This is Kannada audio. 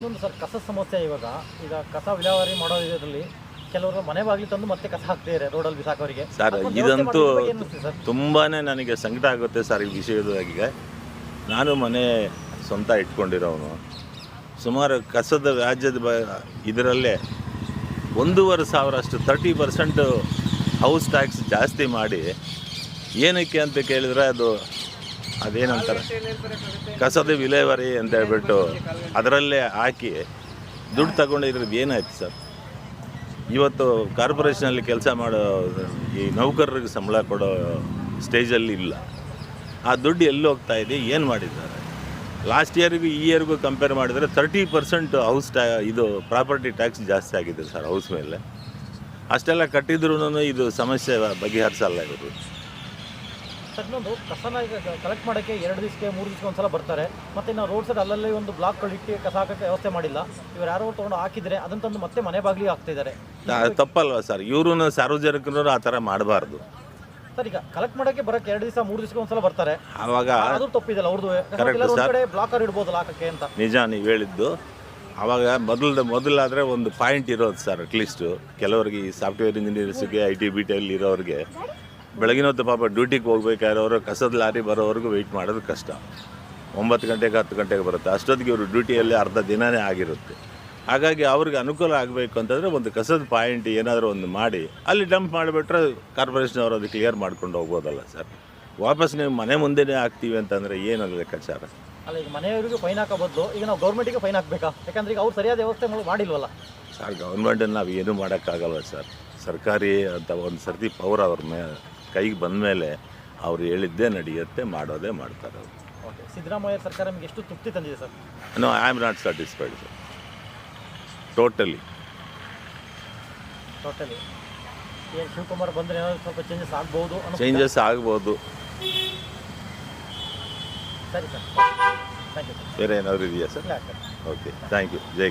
ಇನ್ನೊಂದು ಸರ್ ಕಸ ಸಮಸ್ಯೆ ಇವಾಗ. ಈಗ ಕಸ ವಿಲೇವಾರಿ ಮಾಡೋ ಇದರಲ್ಲಿ ಕೆಲವರು ಮನೆ ಬಾಗಿಲು ತಂದು ಮತ್ತೆ ಕಸ ಹಾಕ್ತಿದ್ದಾರೆ ರೋಡಲ್ಲಿ ಬಿಸಾಕೋರಿಗೆ ಸರ್ ಇದಂತೂ ತುಂಬಾ ನನಗೆ ಸಂಕಟ ಆಗುತ್ತೆ ಸರ್ ಈ ವಿಷಯದಾಗೆ ನಾನು ಮನೆ ಸ್ವಂತ ಇಟ್ಕೊಂಡಿರೋನು ಸುಮಾರು ಕಸದ ವ್ಯಾಜ್ಯದ ಬ ಇದರಲ್ಲೇ ಒಂದೂವರೆ ಸಾವಿರ ಅಷ್ಟು ತರ್ಟಿ ಪರ್ಸೆಂಟು ಹೌಸ್ ಟ್ಯಾಕ್ಸ್ ಜಾಸ್ತಿ ಮಾಡಿ ಏನಕ್ಕೆ ಅಂತ ಕೇಳಿದರೆ ಅದು ಅದೇನಂತಾರೆ? ಕಸದ ವಿಲೇವಾರಿ ಅಂತ ಹೇಳ್ಬಿಟ್ಟು ಅದರಲ್ಲೇ ಹಾಕಿ ದುಡ್ಡು ತಗೊಂಡಿರೋದು ಏನಾಯ್ತು ಸರ್? ಇವತ್ತು ಕಾರ್ಪೊರೇಷನಲ್ಲಿ ಕೆಲಸ ಮಾಡೋ ಈ ನೌಕರರಿಗೆ ಸಂಬಳ ಕೊಡೋ ಸ್ಟೇಜಲ್ಲಿ ಇಲ್ಲ. ಆ ದುಡ್ಡು ಎಲ್ಲಿ ಹೋಗ್ತಾ ಇದೆ? ಏನು ಮಾಡಿದ್ದಾರೆ? ಲಾಸ್ಟ್ ಇಯರ್ಗೂ ಈ ಇಯರ್ಗೂ ಕಂಪೇರ್ ಮಾಡಿದರೆ ತರ್ಟಿ ಪರ್ಸೆಂಟ್ ಹೌಸ್ ಟ್ಯಾ, ಇದು ಪ್ರಾಪರ್ಟಿ ಟ್ಯಾಕ್ಸ್ ಜಾಸ್ತಿ ಆಗಿದೆ ಸರ್ ಹೌಸ್ ಮೇಲೆ. ಅಷ್ಟೆಲ್ಲ ಕಟ್ಟಿದ್ರೂ ಇದು ಸಮಸ್ಯೆ ಬಗೆಹರಿಸಲ್ಲ ಇವರು. ಇನ್ನೊಂದು ಕಸನ ಈಗ ಕಲೆಕ್ಟ್ ಮಾಡೋಕ್ಕೆ ಎರಡು ದಿವಸಕ್ಕೆ ಮೂರು ದಿವಸಕ್ಕೆ ಒಂದ್ಸಲ ಬರ್ತಾರೆ. ಮತ್ತೆ ನಾವು ರೋಡ್ ಸೈಡ್ ಅಲ್ಲಲ್ಲಿ ಒಂದು ಬ್ಲಾಕ್ ಇಟ್ಟು ಕಸ ಹಾಕೋಕ್ಕೆ ವ್ಯವಸ್ಥೆ ಮಾಡಿಲ್ಲ. ಇವ್ರು ಯಾರೋ ತೊಗೊಂಡು ಹಾಕಿದ್ರೆ ಅದನ್ನ ತಂದು ಮತ್ತೆ ಮನೆ ಬಾಗಿಲಿಗೆ ಹಾಕ್ತಿದ್ದಾರೆ. ತಪ್ಪಲ್ವಾ ಸರ್? ಇವರು ಸಾರ್ವಜನಿಕರು ಆ ಥರ ಮಾಡಬಾರ್ದು. ಸರ್ ಈಗ ಕಲೆಕ್ಟ್ ಮಾಡೋಕ್ಕೆ ಬರೋಕ್ಕೆ ಎರಡು ದಿವಸ ಮೂರು ದಿವಸಕ್ಕೆ ಒಂದ್ಸಲ ಬರ್ತಾರೆ. ಆವಾಗ ಅದು ತಪ್ಪಿದಲ್ಲ ಅವ್ರದ್ದು. ಕಡೆ ಬ್ಲಾಕರ್ ಇಡ್ಬೋದಲ್ಲ ಹಾಕಕ್ಕೆ ಅಂತ. ನಿಜ ನೀವು ಹೇಳಿದ್ದು. ಆವಾಗ ಮೊದಲು ಮೊದಲಾದರೆ ಒಂದು ಪಾಯಿಂಟ್ ಇರೋದು ಸರ್ ಅಟ್ಲೀಸ್ಟು ಕೆಲವರಿಗೆ ಈ ಸಾಫ್ಟ್ವೇರ್ ಇಂಜಿನಿಯರ್ಸ್ಗೆ ಐ ಟಿ ಬಿ ಟಿಯಲ್ಲಿ ಇರೋರಿಗೆ. ಬೆಳಗಿನ ಹೊತ್ತು ಪಾಪ ಡ್ಯೂಟಿಗೆ ಹೋಗ್ಬೇಕಾಗಿರೋರು ಕಸದ ಲಾರಿ ಬರೋವರೆಗೂ ವೆಯ್ಟ್ ಮಾಡೋದು ಕಷ್ಟ. ಒಂಬತ್ತು ಗಂಟೆಗೆ ಹತ್ತು ಗಂಟೆಗೆ ಬರುತ್ತೆ. ಅಷ್ಟೊತ್ತಿಗೆ ಇವರು ಡ್ಯೂಟಿಯಲ್ಲಿ ಅರ್ಧ ದಿನವೇ ಆಗಿರುತ್ತೆ. ಹಾಗಾಗಿ ಅವ್ರಿಗೆ ಅನುಕೂಲ ಆಗಬೇಕು ಅಂತಂದರೆ ಒಂದು ಕಸದ ಪಾಯಿಂಟ್ ಏನಾದರೂ ಒಂದು ಮಾಡಿ ಅಲ್ಲಿ ಡಂಪ್ ಮಾಡಿಬಿಟ್ರೆ ಕಾರ್ಪೊರೇಷನ್ ಅವರು ಅದು ಕ್ಲಿಯರ್ ಮಾಡ್ಕೊಂಡು ಹೋಗ್ಬೋದಲ್ಲ ಸರ್ ವಾಪಸ್ ನೀವು ಮನೆ ಮುಂದೆನೇ ಹಾಕ್ತೀವಿ ಅಂತಂದರೆ ಏನದು ಲೆಕ್ಕಾಚಾರ? ಅಲ್ಲ ಈಗ ಮನೆಯವರಿಗೂ ಫೈನ್ ಹಾಕೋ ಬದಲು ಈಗ ನಾವು ಗೌರ್ಮೆಂಟಿಗೆ ಫೈನ್ ಹಾಕಬೇಕಾ? ಯಾಕಂದ್ರೆ ಈಗ ಅವ್ರು ಸರಿಯಾದ ವ್ಯವಸ್ಥೆ ಮಾಡ್- ಮಾಡಿಲ್ವಲ್ಲ ಸರ್ ಗೌರ್ಮೆಂಟನ್ನು ನಾವು ಏನೂ ಮಾಡೋಕ್ಕಾಗಲ್ಲ ಸರ್ ಸರ್ಕಾರಿ ಅಂತ ಒಂದು ಸರ್ತಿ ಪವರ್ ಅವ್ರ ಮೇ ಕೈಗೆ ಬಂದ ಮೇಲೆ ಅವ್ರು ಹೇಳಿದ್ದೇ ನಡೆಯುತ್ತೆ ಮಾಡೋದೇ ಮಾಡ್ತಾರೆ ಅವರು. ಓಕೆ ಸಿದ್ದರಾಮಯ್ಯ ಸರ್ಕಾರ ನಿಮಗೆ ಎಷ್ಟು ತೃಪ್ತಿ ತಂದಿದೆ sir? No I am not satisfied sir totally totally ಏನು ಶಿವಕುಮಾರ್ ಬಂದರೆ ಏನಾದರೂ ಸ್ವಲ್ಪ ಚೇಂಜಸ್ ಆಗ್ಬೋದು ಅನ್ನೋ ಚೇಂಜಸ್ ಆಗ್ಬೋದು. ಸರಿ ಸರ್. ಥ್ಯಾಂಕ್ ಯು ಸರ್ ಬೇರೆ ಏನಾದರೂ ಇದೆಯಾ ಸರ್ ಇಲ್ಲ sir okay thank you Jai